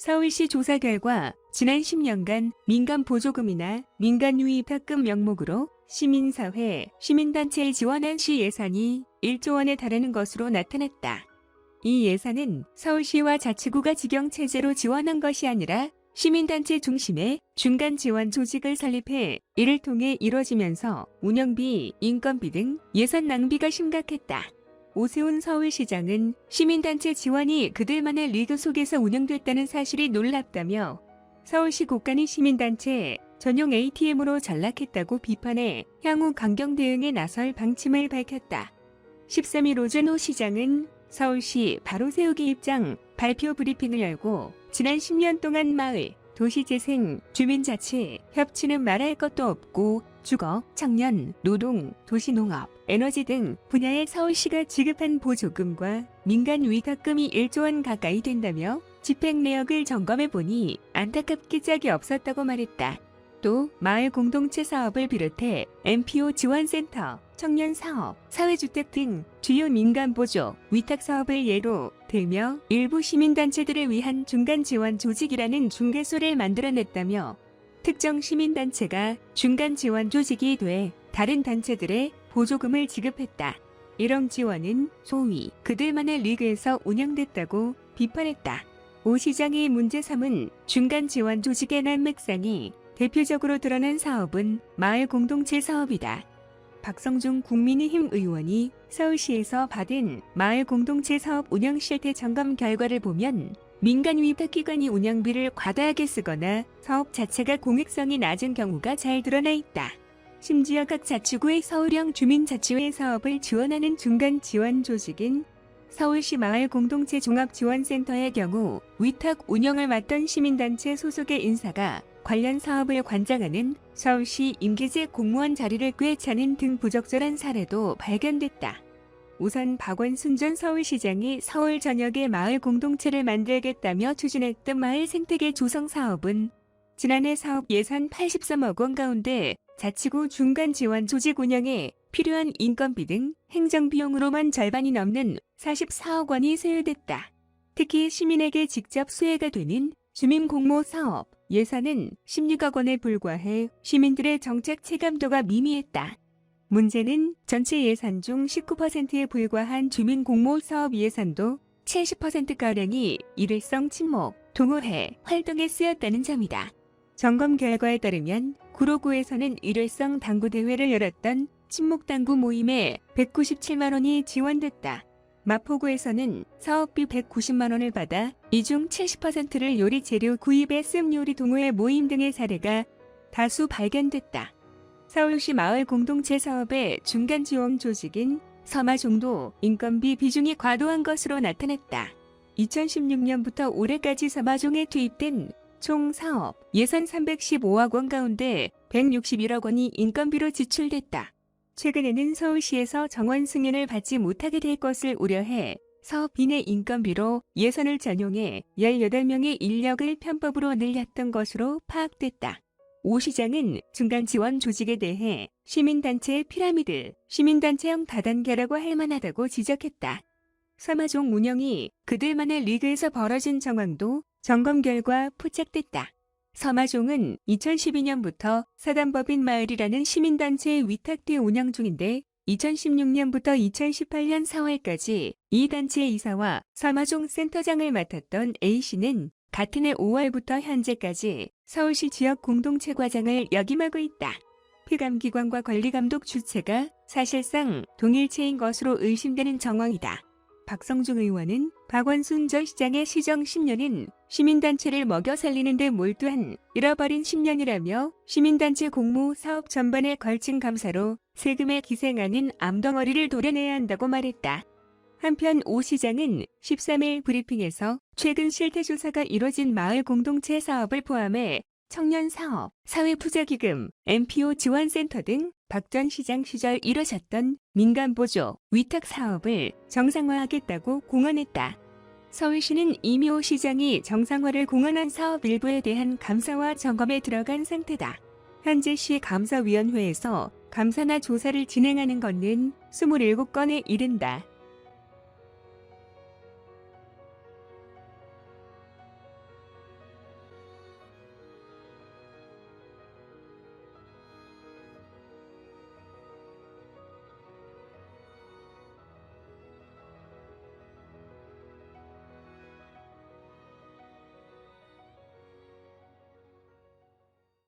서울시 조사 결과 지난 10년간 민간 보조금이나 민간 유입학금 명목으로 시민사회, 시민단체에 지원한 시 예산이 1조 원에 달하는 것으로 나타났다. 이 예산은 서울시와 자치구가 직영체제로 지원한 것이 아니라 시민단체 중심의 중간 지원 조직을 설립해 이를 통해 이뤄지면서 운영비, 인건비 등 예산 낭비가 심각했다. 오세훈 서울시장은 시민단체 지원이 그들만의 리그 속에서 운영됐다는 사실이 놀랍다며 서울시 곳간이 시민단체 전용 ATM으로 전락했다고 비판해 향후 강경 대응에 나설 방침을 밝혔다. 13일 오전 오 시장은 서울시 바로 세우기 입장 발표 브리핑을 열고 지난 10년 동안 마을, 도시재생, 주민자치, 협치는 말할 것도 없고 주거, 청년, 노동, 도시농업, 에너지 등 분야에 서울시가 지급한 보조금과 민간 위탁금이 1조 원 가까이 된다며 집행 내역을 점검해 보니 안타깝게 짝이 없었다고 말했다. 또 마을 공동체 사업을 비롯해 MPO 지원센터, 청년 사업, 사회주택 등 주요 민간 보조, 위탁 사업을 예로 들며 일부 시민단체들을 위한 중간 지원 조직이라는 중개소를 만들어냈다며 특정 시민단체가 중간 지원 조직이 돼 다른 단체들의 보조금을 지급했다. 이런 지원은 소위 그들만의 리그에서 운영됐다고 비판했다. 오 시장이 문제 삼은 중간 지원 조직의 난맥상이 대표적으로 드러난 사업은 마을 공동체 사업이다. 박성중 국민의힘 의원이 서울시에서 받은 마을 공동체 사업 운영 실태 점검 결과를 보면 민간 위탁기관이 운영비를 과다하게 쓰거나 사업 자체가 공익성이 낮은 경우가 잘 드러나 있다. 심지어 각 자치구의 서울형 주민자치회 사업을 지원하는 중간 지원 조직인 서울시 마을 공동체 종합지원센터의 경우 위탁 운영을 맡던 시민단체 소속의 인사가 관련 사업을 관장하는 서울시 임기제 공무원 자리를 꿰차는 등 부적절한 사례도 발견됐다. 우선 박원순 전 서울시장이 서울 전역에 마을 공동체를 만들겠다며 추진했던 마을 생태계 조성 사업은 지난해 사업 예산 83억 원 가운데 자치구 중간 지원 조직 운영에 필요한 인건비 등 행정비용으로만 절반이 넘는 44억 원이 소요됐다. 특히 시민에게 직접 수혜가 되는 주민 공모 사업 예산은 16억 원에 불과해 시민들의 정책 체감도가 미미했다. 문제는 전체 예산 중 19%에 불과한 주민 공모 사업 예산도 70%가량이 일회성 친목, 동호회 활동에 쓰였다는 점이다. 점검 결과에 따르면 구로구에서는 일회성 당구 대회를 열었던 친목 당구 모임에 197만 원이 지원됐다. 마포구에서는 사업비 190만 원을 받아 이 중 70%를 요리 재료 구입에 쓴 요리 동호회 모임 등의 사례가 다수 발견됐다. 서울시 마을 공동체 사업의 중간 지원 조직인 서마종도 인건비 비중이 과도한 것으로 나타났다. 2016년부터 올해까지 서마종에 투입된 총 사업 예산 315억 원 가운데 161억 원이 인건비로 지출됐다. 최근에는 서울시에서 정원 승인을 받지 못하게 될 것을 우려해 사업비 내 인건비로 예산을 전용해 18명의 인력을 편법으로 늘렸던 것으로 파악됐다. 오 시장은 중간 지원 조직에 대해 시민단체의 피라미드, 시민단체형 다단계라고 할 만하다고 지적했다. 서마종 운영이 그들만의 리그에서 벌어진 정황도 점검 결과 포착됐다. 서마종은 2012년부터 사단법인 마을이라는 시민단체에 위탁돼 운영 중인데 2016년부터 2018년 4월까지 이 단체의 이사와 서마종 센터장을 맡았던 A씨는 같은 해 5월부터 현재까지 서울시 지역 공동체 과장을 역임하고 있다. 피감기관과 관리감독 주체가 사실상 동일체인 것으로 의심되는 정황이다. 박성중 의원은 박원순 전 시장의 시정 10년은 시민단체를 먹여 살리는 데 몰두한 잃어버린 10년이라며 시민단체 공모 사업 전반에 걸친 감사로 세금에 기생하는 암덩어리를 도려내야 한다고 말했다. 한편 오 시장은 13일 브리핑에서 최근 실태조사가 이뤄진 마을 공동체 사업을 포함해 청년 사업, 사회부자기금, MPO 지원센터 등 박 전 시장 시절 이뤄졌던 민간 보조, 위탁 사업을 정상화하겠다고 공언했다. 서울시는 이미 오 시장이 정상화를 공언한 사업 일부에 대한 감사와 점검에 들어간 상태다. 현재 시 감사위원회에서 감사나 조사를 진행하는 것은 27건에 이른다.